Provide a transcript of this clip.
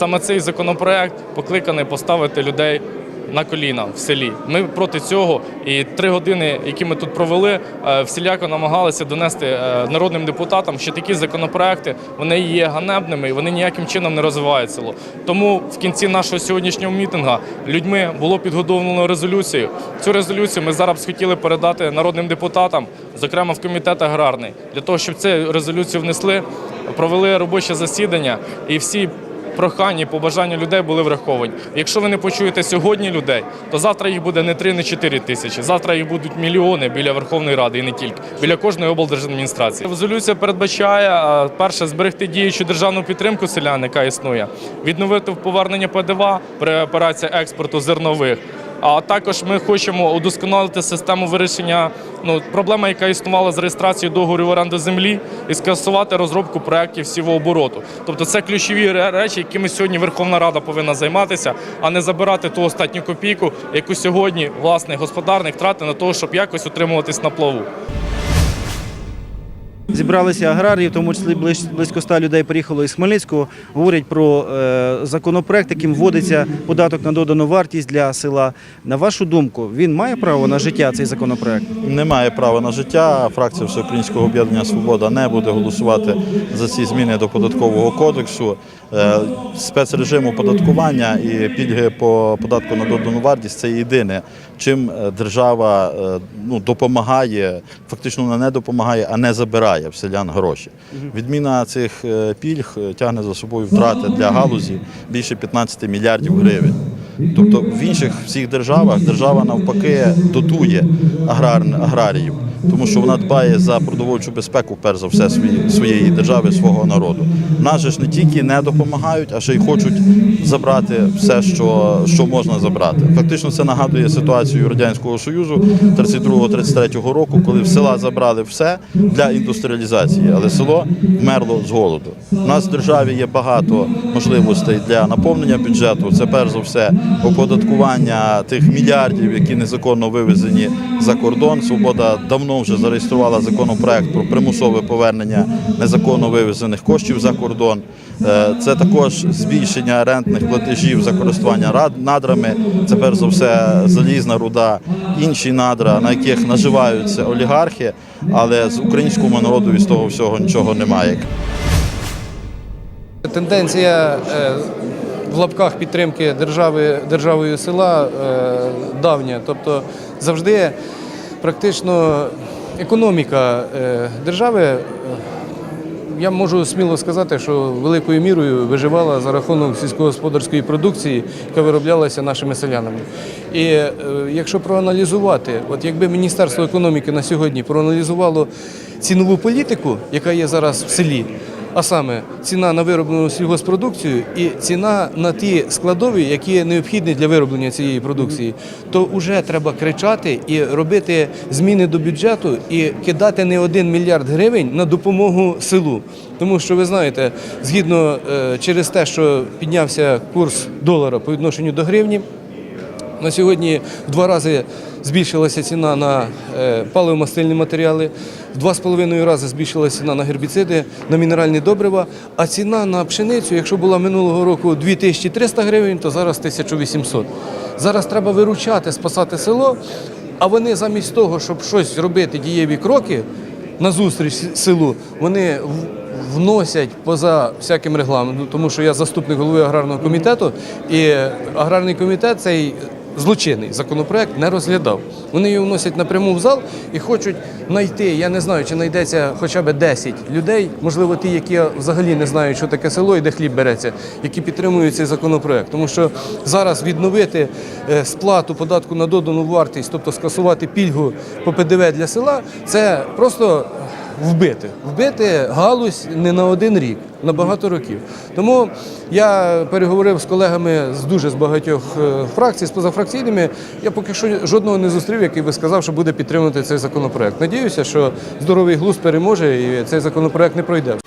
Саме цей законопроект покликаний поставити людей на коліна в селі. Ми проти цього. І три години, які ми тут провели, е, всіляко намагалися донести е, народним депутатам, що такі законопроекти вони є ганебними і вони ніяким чином не розвивають село. Тому в кінці нашого сьогоднішнього мітингу людьми було підготовлено резолюцію. Цю резолюцію ми зараз хотіли передати народним депутатам, зокрема в комітет аграрний, для того, щоб цю резолюцію внесли, провели робоче засідання і всі прохання побажання людей були враховані. Якщо ви не почуєте сьогодні людей, то завтра їх буде не 3, не 4 тисячі. Завтра їх будуть мільйони біля Верховної Ради і не тільки, біля кожної облдержадміністрації. Резолюція передбачає перше зберегти діючу державну підтримку селян, яка існує, відновити повернення ПДВ при операції експорту зернових. А також ми хочемо удосконалити систему вирішення ну, проблеми, яка існувала з реєстрацією договорів оренди землі, і скасувати розробку проєктів сівообороту. Тобто це ключові ре- речі, якими сьогодні Верховна Рада повинна займатися, а не забирати ту останню копійку, яку сьогодні власний господарник тратить на того, щоб якось утримуватись на плаву. Зібралися аграрії, в тому числі близь- близько ста людей приїхало із Хмельницького. Говорять про е, законопроект, яким вводиться податок на додану вартість для села. На вашу думку, він має право на життя цей законопроект? Немає права на життя. Фракція Всеукраїнського об'єднання Свобода не буде голосувати за ці зміни до податкового кодексу. Е, Спецрежим оподаткування і пільги по податку на додану вартість це єдине, чим е, держава ну, допомагає, фактично вона не допомагає, а не забирає в селян гроші. Відміна цих е, пільг е, тягне за собою втрати для галузі більше 15 мільярдів гривень. Тобто в інших всіх державах держава навпаки дотує аграр, аграріїв, тому що вона дбає за продовольчу безпеку, перш за все, свої, своєї держави, свого народу. Нас же ж не тільки не допомагають, а ще й хочуть забрати все, що, що можна забрати. Фактично це нагадує ситуацію Радянського Союзу 32-33 року, коли в села забрали все для індустріалізації, але село вмерло з голоду. У нас в державі є багато можливостей для наповнення бюджету. Це перш за все оподаткування тих мільярдів, які незаконно вивезені за кордон. Свобода давно вже зареєструвала законопроект про примусове повернення незаконно вивезених коштів за кордон. Е, Це також збільшення рентних платежів за користування надрами. Це перш за все залізна руда, інші надра, на яких наживаються олігархи, але з українському народу з того всього нічого немає. Тенденція е, в лапках підтримки держави, державою села е, давня. Тобто завжди практично економіка е, держави, е, я можу сміло сказати, що великою мірою виживала за рахунок сільськогосподарської продукції, яка вироблялася нашими селянами. І е, якщо проаналізувати, от якби Міністерство економіки на сьогодні проаналізувало цінову політику, яка є зараз в селі, а саме ціна на вироблену сільгоспродукцію і ціна на ті складові, які необхідні для вироблення цієї продукції, то вже треба кричати і робити зміни до бюджету і кидати не один мільярд гривень на допомогу селу. Тому що ви знаєте, згідно е, через те, що піднявся курс долара по відношенню до гривні. На сьогодні в два рази збільшилася ціна на е, паливомастильні матеріали, в два з половиною рази збільшилася ціна на гербіциди, на мінеральні добрива, а ціна на пшеницю, якщо була минулого року 2300 гривень, то зараз 1800. Зараз треба виручати, спасати село, а вони замість того, щоб щось робити, дієві кроки назустріч селу, вони вносять поза всяким регламентом, тому що я заступник голови аграрного комітету, і аграрний комітет цей злочинний законопроект не розглядав. Вони його вносять напряму в зал і хочуть знайти. Я не знаю, чи знайдеться хоча б 10 людей, можливо, ті, які взагалі не знають, що таке село і де хліб береться, які підтримують цей законопроект. Тому що зараз відновити е, сплату податку на додану вартість, тобто скасувати пільгу по ПДВ для села, це просто вбити. Вбити галузь не на один рік, на багато років. Тому я переговорив з колегами з дуже з багатьох е, фракцій, з позафракційними. Я поки що жодного не зустрів, який би сказав, що буде підтримувати цей законопроект. Надіюся, що здоровий глузд переможе і цей законопроект не пройде.